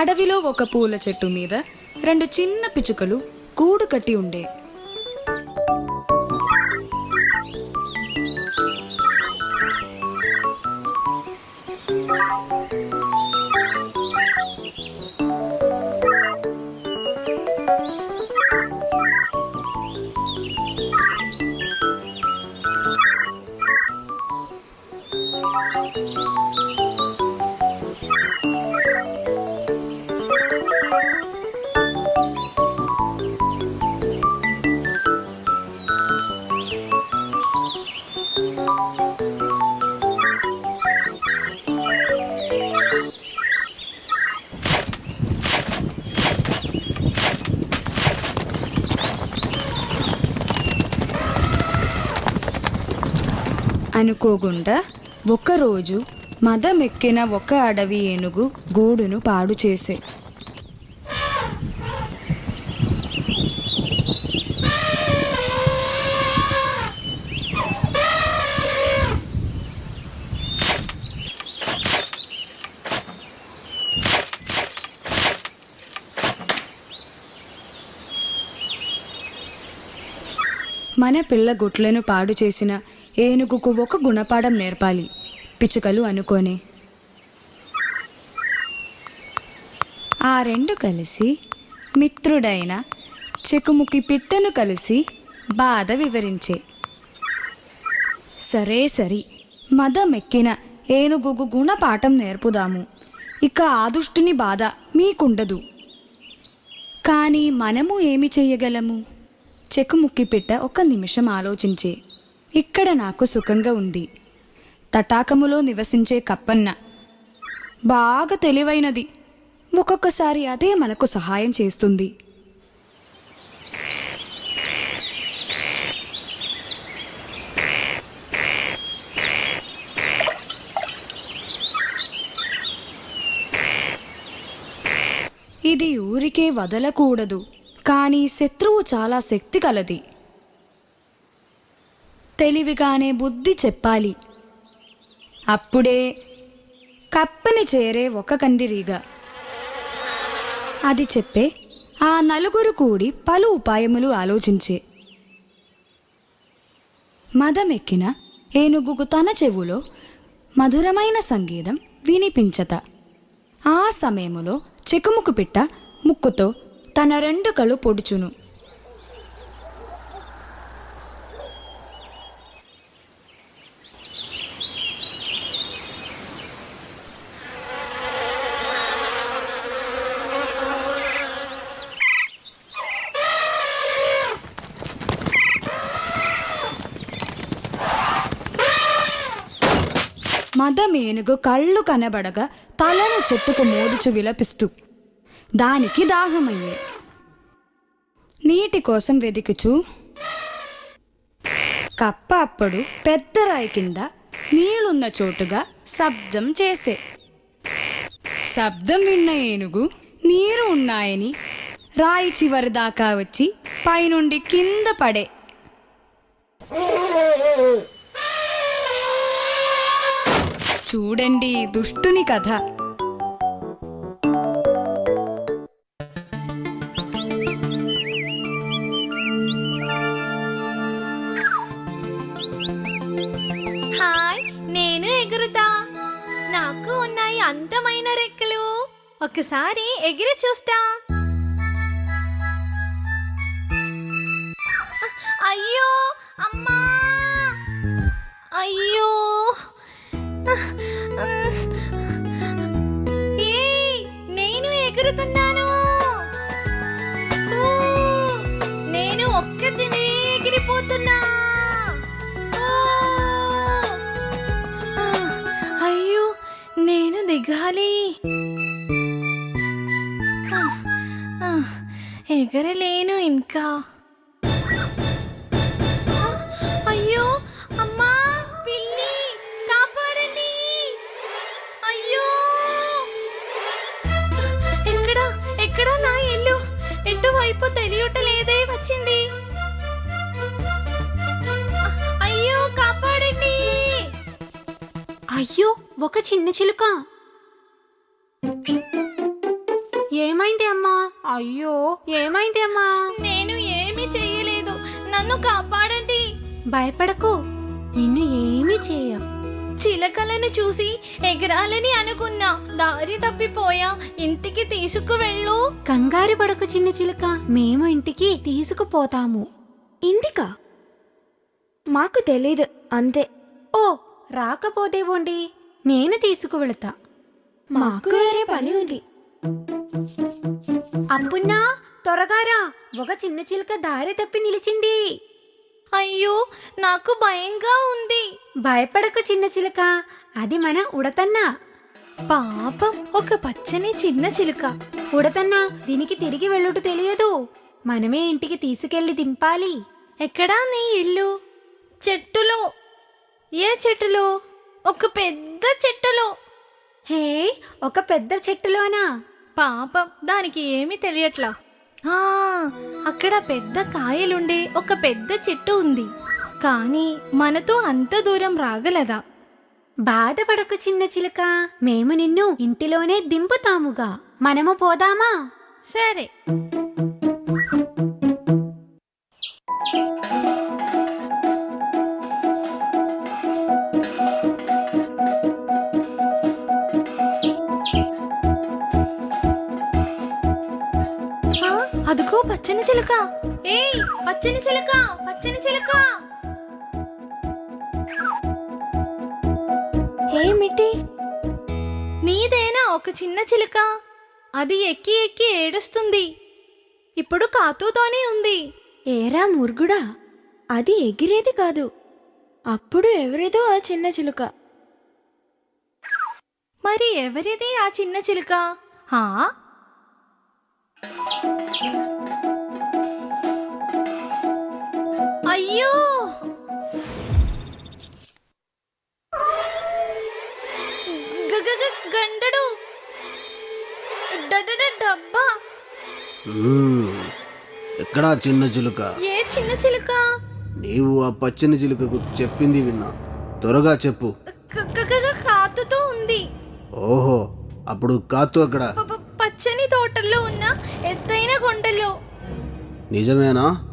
అడవిలో ఒక పూల చెట్టు మీద రెండు చిన్న పిచ్చుకలు గూడు కట్టి ఉండే అనుకోకుండా ఒకరోజు మదమెక్కిన ఒక అడవి ఏనుగు గూడును పాడు చేసే. మన పిల్ల గుట్లను పాడు చేసిన ఏనుగుకు ఒక గుణపాఠం నేర్పాలి. పిచ్చుకలు అనుకోని. ఆ రెండు కలిసి మిత్రుడైన చెకుముకి పిట్టను కలిసి బాధ వివరించే. సరే సరి మదమెక్కిన ఏనుగుకు గుణపాఠం నేర్పుదాము. ఇక ఆదుష్టుని బాధ మీకుండదు. కానీ మనము ఏమి చెయ్యగలము చెకుముక్కి పిట్ట ఒక నిమిషం ఆలోచించే. ఇక్కడ నాకు సుఖంగా ఉంది. తటాకములో నివసించే కప్పన్న. బాగా తెలివైనది. ఒక్కొక్కసారి అదే మనకు సహాయం చేస్తుంది. ఇది ఊరికే వదలకూడదు. కానీ శత్రువు చాలా శక్తి కలది తెలివిగానే బుద్ధి చెప్పాలి. అప్పుడే కప్పని చేరే ఒక కందిరీగ అది చెప్పే ఆ నలుగురు కూడి పలు ఉపాయములు ఆలోచించే. మదమెక్కిన ఏనుగుకు తన చెవులో మధురమైన సంగీతం వినిపించత. ఆ సమయములో చెకుముకు పిట్ట ముక్కుతో తన రెండు కళ్ళు పొడుచును. మదమేనుగు కళ్ళు కనబడగా తలను చెట్టుకు మోదుచు విలపిస్తూ దానికి దాహమయ్యే. నీటి కోసం వెదికుచు. కప్ప అప్పుడు పెద్ద రాయి కింద నీళ్ళున్న చోటుగా శబ్దం చేసే. శబ్దం విన్న ఏనుగు నీరు ఉన్నాయని రాయి చివరి దాకా వచ్చి పైనుండి కింద పడే. చూడండి దుష్టుని కథ. హాయ్ నేను ఎగురుతా. నాకు ఉన్నాయి అందమైన రెక్కలు. ఒకసారి ఎగిరి చూస్తా. అయ్యో నేను ఒక్కదినే ఎగిరిపోతున్నా అయ్యో నేను దిగాలి. ఎగరలేను ఇంకా. ఒక చిన్న చిలుక. ఏమైంది అమ్మా? అయ్యో ఏమైంది అమ్మా? నేను ఏమీ చెయ్యలేదు నన్ను కాపాడండి. భయపడకు. నిన్ను ఏమీ చేయ. చిలకలను చూసి ఎగరాలని అనుకున్నా. దారి తప్పిపోయా. ఇంటికి తీసుకువెళ్ళు కంగారు పడకు చిన్న చిలుక. మేము ఇంటికి తీసుకుపోతాము. ఇంటికా? మాకు తెలీదు. అంతే. ఓ రాకపోతేవోండి నేను తీసుకువెళతా. మాకు వేరే పని ఉంది. అప్పున్నా త్వరగా రా. ఒక చిన్న చిలుక దారి తప్పి నిలిచింది. అయ్యో నాకు భయంగా ఉంది. భయపడకు చిన్న చిలుక. అది మన ఉడతన్నా. పాపం ఒక పచ్చని చిన్న చిలుక. ఉడతన్నా దీనికి తిరిగి వెళ్ళుట తెలియదు. మనమే ఇంటికి తీసుకెళ్ళి దింపాలి. ఎక్కడా నీ ఇల్లు? చెట్టులో. ఏ చెట్టులో? ఒక పెద్ద చెట్టులో. హే ఒక పెద్ద చెట్టులోనా? పాపం దానికి ఏమీ తెలియట్లా. అక్కడ పెద్ద కాయలుండే ఒక పెద్ద చెట్టు ఉంది. కానీ మనతో అంత దూరం రాగలదా? బాధపడకు చిన్న చిలుక మేము నిన్ను ఇంటిలోనే దింపుతాముగా. మనము పోదామా? సరే. అదిగో పచ్చని చిలుక. ఏయ్ పచ్చని చిలుక పచ్చని చిలుక. ఏమిటి నీదేనా ఒక చిన్న చిలుక? అది ఎక్కి ఎక్కి ఏడుస్తుంది. ఇప్పుడు కాతుతోనే ఉంది. ఏరా మురుగుడా అది ఎగిరేది కాదు. అప్పుడు ఎవరిదో ఆ చిన్న చిలుక. మరి ఎవరిది ఆ చిన్న చిలుక? హా? అయ్యో! గండడు! డబ్బా. ఎక్కడా చిన్న చిలుక? ఏ చిన్న చిలుక? నీవు ఆ పచ్చని చిలుకకు చెప్పింది విన్నా. త్వరగా చెప్పు. కాతుతో ఉంది. ఓహో అప్పుడు కాతు అక్కడ. ఎత్తైన కొండలో. నిజమేనా?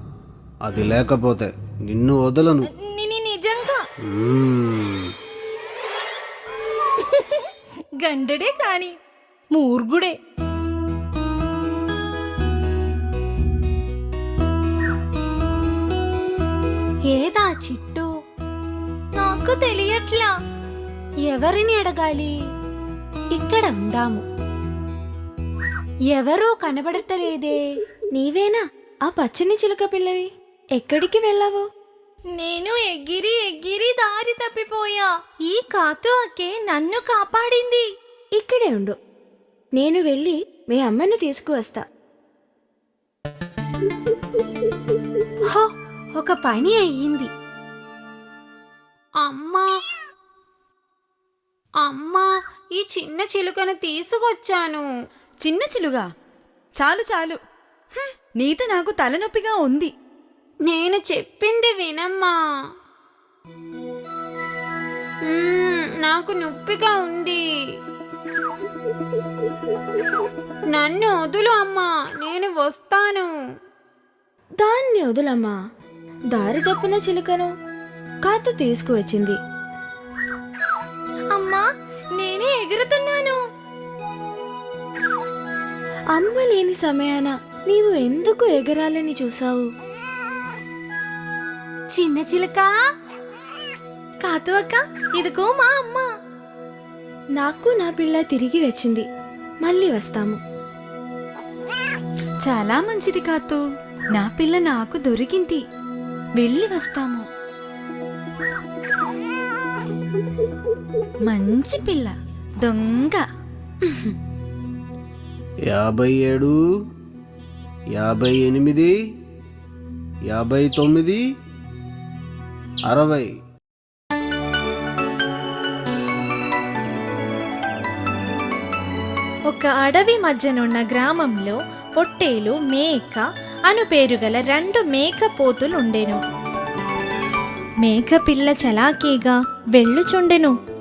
అది లేకపోతే నిన్ను వదలను. నిజంగా. గండడే కాని మూర్గుడే ఏదా చిట్టు? నాకు తెలియట్లా. ఎవరిని అడగాలి? ఇక్కడ ఉందాము. ఎవరూ కనబడటలేదే. నీవేనా? ఆ పచ్చని చిలుక పిల్లవి ఎక్కడికి వెళ్ళావు? నేను ఎగిరి ఎగిరి దారి తప్పిపోయా. ఈ కాతు అక్కే నన్ను కాపాడింది. ఇక్కడే ఉండు. నేను వెళ్ళి మీ అమ్మను తీసుకువస్తా. హో ఒక పని అయ్యింది. అమ్మా అమ్మా ఈ చిన్న చిలుకను తీసుకొచ్చాను. చిన్న చిలుగా. చాలు చాలు. నీతో నాకు తలనొప్పిగా ఉంది. నేను చెప్పింది వినమ్మా. మ్మ్, నాకు నొప్పిగా ఉంది. నన్ను వదులు అమ్మా నేను వస్తాను. దాన్ని వదులమ్మా. దారి తప్పిన చిలుకను కాతు తీసుకువచ్చింది. అమ్మా నేనే ఎగురుతున్నాను అమ్మ లేని సమయాన నీవు ఎందుకు ఎగరాలని చూసావు చిన్న చిలుక. కాతు అక్క ఇదిగో మా అమ్మ. నాకు నా పిల్ల తిరిగి వచ్చింది. మళ్ళీ వస్తాము. చాలా మంచిది కాతు. నా పిల్ల నాకు దొరికింది. వెళ్ళి వస్తాము. మంచి పిల్ల. దొంగ. యాభై ఏడు యాభై ఎనిమిది యాభై తొమ్మిది అరవై. ఒక అడవి మధ్యనున్న గ్రామంలో పొట్టేలు మేక అను పేరుగల రెండు మేక పోతులుండెను మేక పిల్ల చలాకీగా వెళ్ళుచుండెను.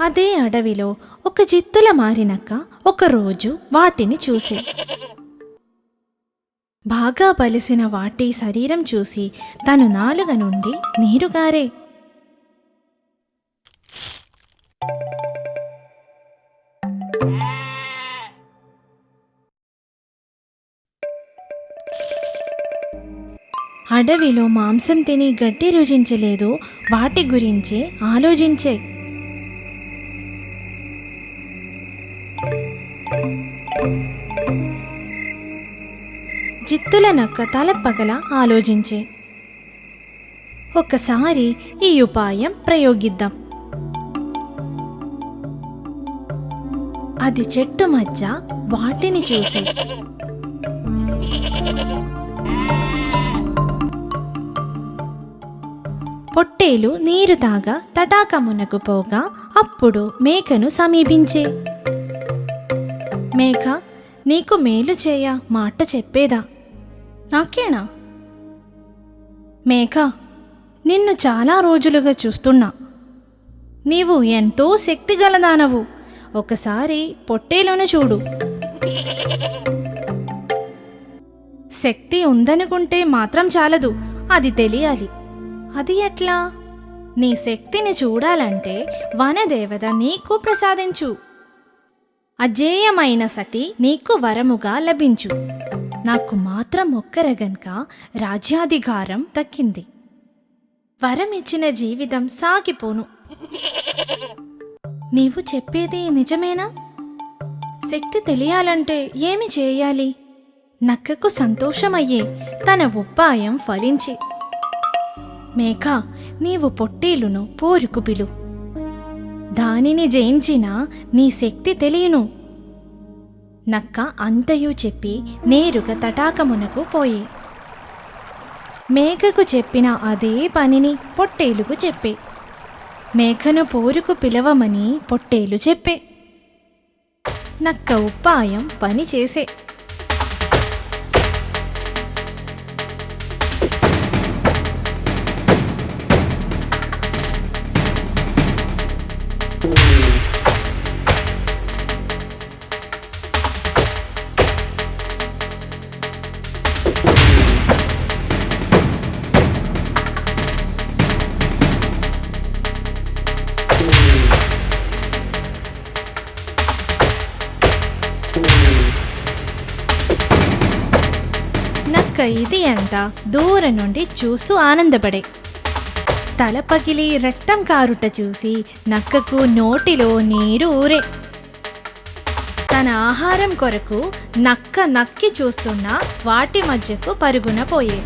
అదే అడవిలో ఒక జిత్తుల మారినక్క ఒకరోజు వాటిని చూసే. బాగా బలిసిన వాటి శరీరం చూసి తను నాలుగ నుండి నీరుగారే. అడవిలో మాంసం తిని గడ్డి రుచించలేదు వాటి గురించే ఆలోచించే. చిత్తుల నక్క తలపగల ఆలోచించే. ఒక్కసారి ఈ ఉపాయం ప్రయోగిద్దాం. అది చెట్టు మధ్య వాటిని చూసి. పొట్టేలు నీరు తాగా తటాకమునకు పోగా అప్పుడు మేకను సమీపించే. మేక నీకు మేలు చేయ మాట చెప్పేదా? నాకేనా? మేఘ నిన్ను చాలా రోజులుగా చూస్తున్నా. నీవు ఎంతో శక్తి గలదానవు ఒకసారి పొట్టేలోనే చూడు. శక్తి ఉందనుకుంటే మాత్రం చాలదు. అది తెలియాలి. అది ఎట్లా? నీ శక్తిని చూడాలంటే వనదేవత నీకు ప్రసాదించు. అజేయమైన సతి నీకు వరముగా లభించు. నాకు మాత్రం ఒక్కర గనుక రాజ్యాధికారం దక్కింది. వరం ఇచ్చిన జీవితం సాగిపోను. నీవు చెప్పేది నిజమేనా? శక్తి తెలియాలంటే ఏమి చేయాలి? నక్కకు సంతోషమయ్యే తన ఉపాయం ఫలించి. మేఘ నీవు పొట్టేలును పోరుకు పిలు. దానిని జయించిన నీ శక్తి తెలియను. నక్క అంతయు చెప్పి నేరుగా తటాకమునకు పోయి. మేకకు చెప్పిన అదే పనిని పొట్టేలుకు చెప్పే. మేకను పోరుకు పిలవమని పొట్టేలు చెప్పే. నక్క ఉపాయం పని చేసే. నక్క ఇది అంతా దూరం నుండి చూస్తూ ఆనందపడే. తల పగిలి రక్తం కారుట చూసి నక్కకు నోటిలో నీరు ఊరే. తన ఆహారం కొరకు నక్క నక్కి చూస్తున్న వాటి మధ్యకు పరుగున పోయే.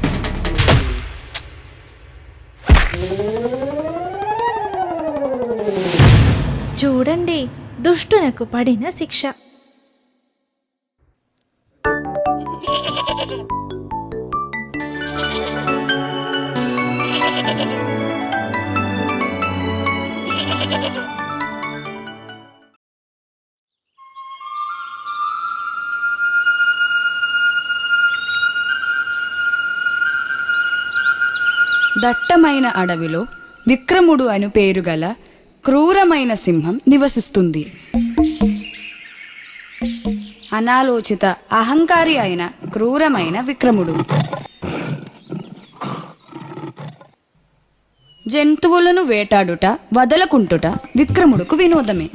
చూడండి దుష్టునకు పడిన శిక్ష. దట్టమైన అడవిలో విక్రముడు అను పేరు గల క్రూరమైన సింహం నివసిస్తుంది. అనాలోచిత అహంకారి అయిన క్రూరమైన విక్రముడు. జంతువులను వేటాడుట వదలకుంటుట విక్రముడుకు వినోదమే.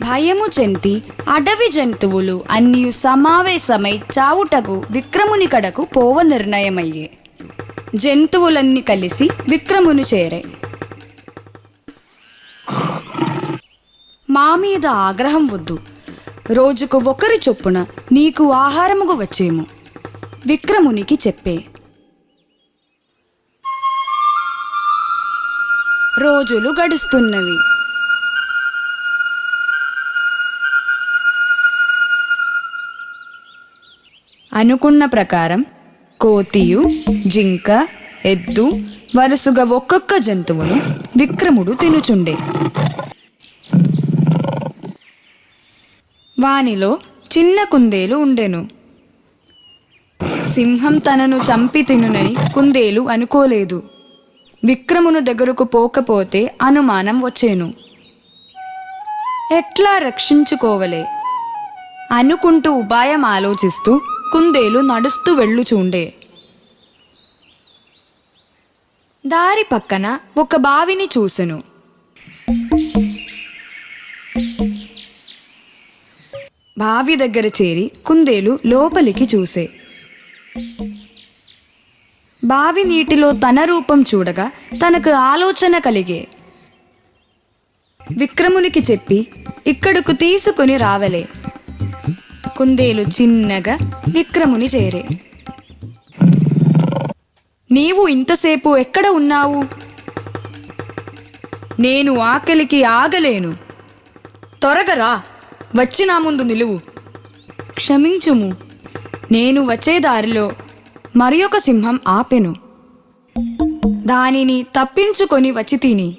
భయము చెంతి అడవి జంతువులు అన్నీ సమావేశమై చావుటకు విక్రముని కడకు పోవ నిర్ణయమయ్యే. జంతువులన్నీ కలిసి విక్రమును చేరే. మా మీద ఆగ్రహం వద్దు. రోజుకు ఒకరి చొప్పున నీకు ఆహారముకు వచ్చేము. విక్రమునికి చెప్పే. రోజులు గడుస్తున్నవి. అనుకున్న ప్రకారం కోతియు జింక ఎద్దు వరుసగా ఒక్కొక్క జంతువును విక్రముడు తినుచుండే. వానిలో చిన్న కుందేలు ఉండెను. సింహం తనను చంపి తినునని కుందేలు అనుకోలేదు. విక్రమును దగ్గరకు పోకపోతే అనుమానం వచ్చేను. ఎట్లా రక్షించుకోవలే? అనుకుంటూ ఉపాయం ఆలోచిస్తూ కుందేలు నడుస్తూ వెళ్ళుచూండే. దారి పక్కన ఒక బావిని చూసెను. బావి దగ్గర చేరి కుందేలు లోపలికి చూసే. బావి నీటిలో తన రూపం చూడగా తనకు ఆలోచన కలిగే. విక్రమునికి చెప్పి ఇక్కడకు తీసుకుని రావలే. కుందేలు చిన్నగా విక్రముని చేరే. నీవు ఇంతసేపు ఎక్కడ ఉన్నావు? నేను ఆకలికి ఆగలేను. త్వరగా రా వచ్చి నా ముందు నిలువు. క్షమించుము. నేను వచ్చే దారిలో మరి ఒక సింహం ఆపెను. దానిని తప్పించుకొని వచ్చి తిని.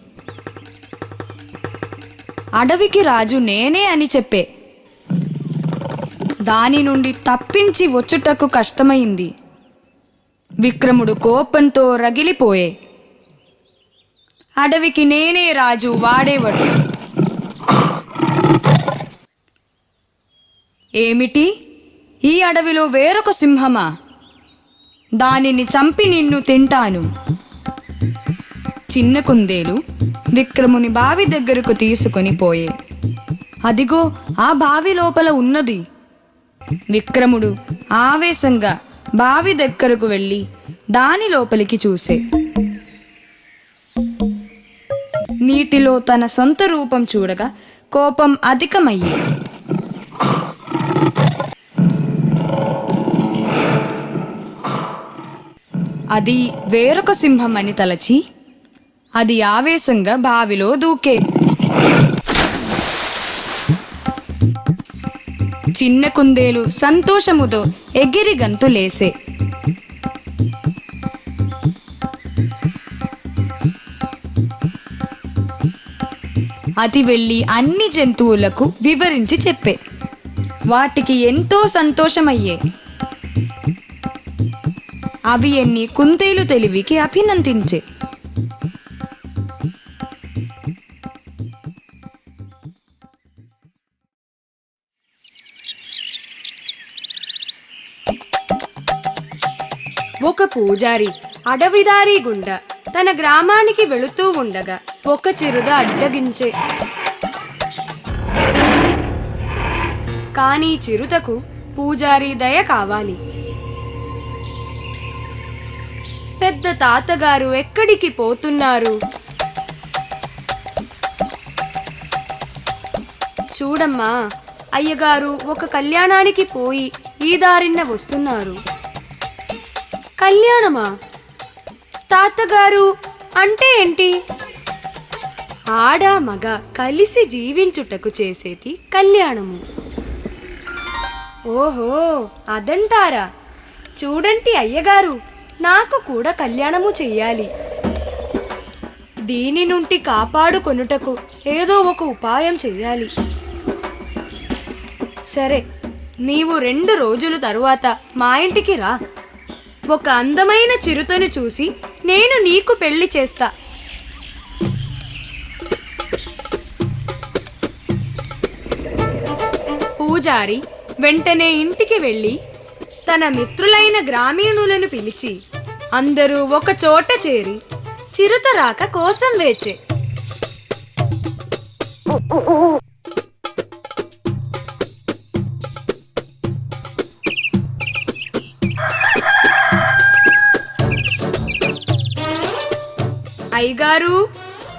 అడవికి రాజు నేనే అని చెప్పే. దాని నుండి తప్పించి వచ్చుటకు కష్టమైంది. విక్రముడు కోపంతో రగిలిపోయే. అడవికి నేనే రాజు వాడేవాడు. ఏమిటి? ఈ అడవిలో వేరొక సింహమా? దానిని చంపి నిన్ను తింటాను. చిన్న కుందేలు విక్రముని బావి దగ్గరకు తీసుకొని పోయే. అదిగో ఆ బావి లోపల ఉన్నది. విక్రముడు ఆవేశంగా బావి దగ్గరకు వెళ్ళి దాని లోపలికి చూసే. నీటిలో తన సొంత రూపం చూడగా కోపం అధికమయ్యే. అది వేరొక సింహం అని తలచి అది ఆవేశంగా బావిలో దూకే. చిన్న కుందేలు సంతోషముతో ఎగిరి గంతులేసే అది వెళ్ళి అన్ని జంతువులకు వివరించి చెప్పే. వాటికి ఎంతో సంతోషమయ్యే. అవి ఎన్ని కుంతేలు తెలివికి అభినందించే. ఒక పూజారి అడవిదారి గుండా తన గ్రామానికి వెళుతూ ఉండగా ఒక చిరుద అడ్డగించే. కానీ చిరుతకు పూజారి దయ కావాలి. పెద్ద తాతగారు ఎక్కడికి పోతున్నారు? చూడమ్మా అయ్యగారు ఒక కళ్యాణానికి పోయి ఈ దారిన వస్తున్నారు. కళ్యాణమా? తాతగారు అంటే ఏంటి? ఆడ మగ కలిసి జీవించుటకు చేసేది కళ్యాణము. ఓహో అదంటారా? చూడండి అయ్యగారు నాకు కూడా కళ్యాణము చెయ్యాలి. దీని నుండి కాపాడుకొనుటకు ఏదో ఒక ఉపాయం చెయ్యాలి. సరే నీవు రెండు రోజుల తరువాత మా ఇంటికి రా. ఒక అందమైన చిరుతను చూసి నేను నీకు పెళ్ళి చేస్తా. పూజారి వెంటనే ఇంటికి వెళ్ళి తన మిత్రులైన గ్రామీణులను పిలిచి అందరూ ఒక చోట చేరి చిరుత రాక కోసం వేచే. అయ్యగారు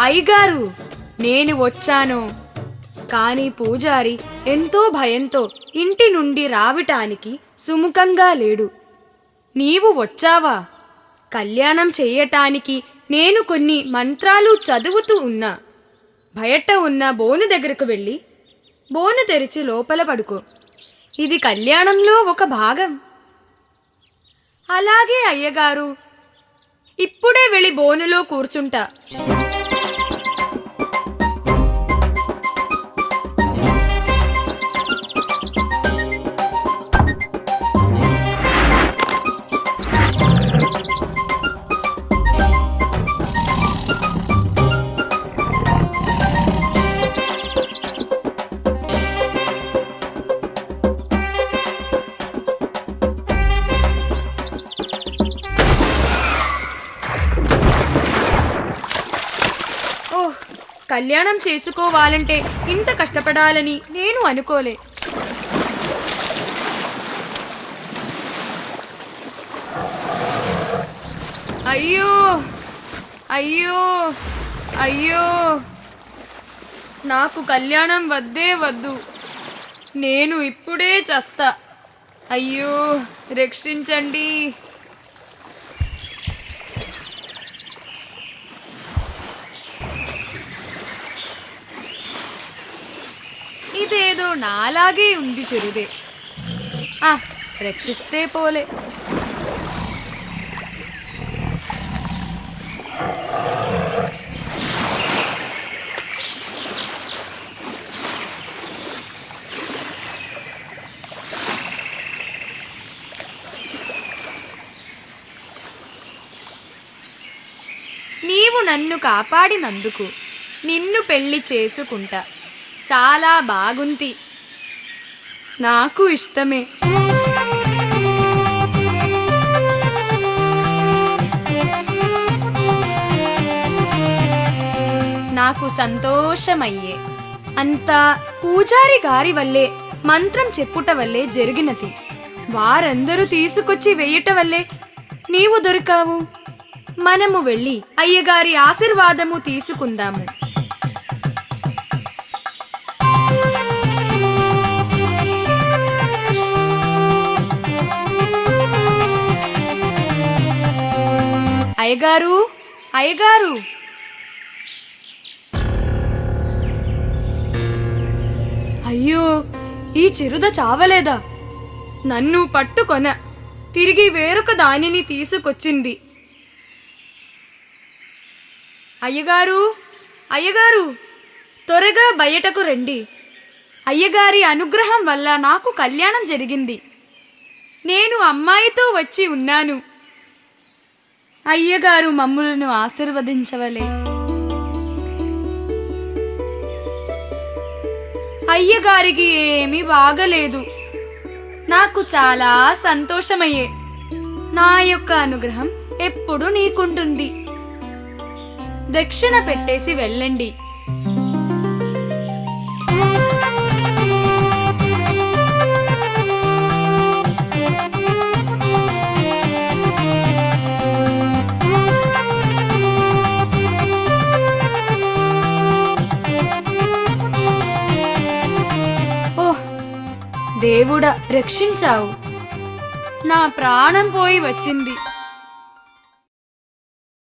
అయ్యగారు నేను వచ్చాను. కాని పూజారి ఎంతో భయంతో ఇంటి నుండి రావటానికి సుముఖంగా లేడు. నీవు వచ్చావా? కళ్యాణం చెయ్యటానికి నేను కొన్ని మంత్రాలు చదువుతూ ఉన్నా. బయట ఉన్న బోను దగ్గరకు వెళ్ళి బోను తెరిచి లోపల పడుకో. ఇది కళ్యాణంలో ఒక భాగం. అలాగే అయ్యగారు ఇప్పుడే వెళ్ళి బోనులో కూర్చుంటా. కళ్యాణం చేసుకోవాలంటే ఇంత కష్టపడాలని నేను అనుకోలే. అయ్యో! అయ్యో! అయ్యో! నాకు కళ్యాణం వద్దే వద్దు. నేను ఇప్పుడే చస్తా. అయ్యో! రక్షించండి. ఇదేదో నాలాగే ఉంది చిరుదే. ఆ రక్షిస్తే పోలే. నీవు నన్ను కాపాడినందుకు నిన్ను పెళ్ళి చేసుకుంటా. చాలా బాగుంది. నాకు ఇష్టమే. నాకు సంతోషమయ్యే. అంతా పూజారి గారి వల్లే మంత్రం చెప్పుట వల్లే జరిగినది. వారందరూ తీసుకొచ్చి వెయ్యట వల్లే నీవు దొరికావు. మనము వెళ్ళి అయ్యగారి ఆశీర్వాదము తీసుకుందాము. అయ్యగారు అయ్యగారు. అయ్యో ఈ చిరుద చావలేదా? నన్ను పట్టుకొన తిరిగి వేరొక దానిని తీసుకొచ్చింది. అయ్యగారు అయ్యగారు త్వరగా బయటకు రండి. అయ్యగారి అనుగ్రహం వల్ల నాకు కళ్యాణం జరిగింది. నేను అమ్మాయితో వచ్చి ఉన్నాను. అయ్యగారు మమ్ములను ఆశీర్వదించవలే. అయ్యగారికి ఏమీ బాగలేదు. నాకు చాలా సంతోషమయ్యే. నా యొక్క అనుగ్రహం ఎప్పుడు నీకుంటుంది. దక్షిణ పెట్టేసి వెళ్ళండి. దేవుడా రక్షించావు. నా ప్రాణం పోయి వచ్చింది.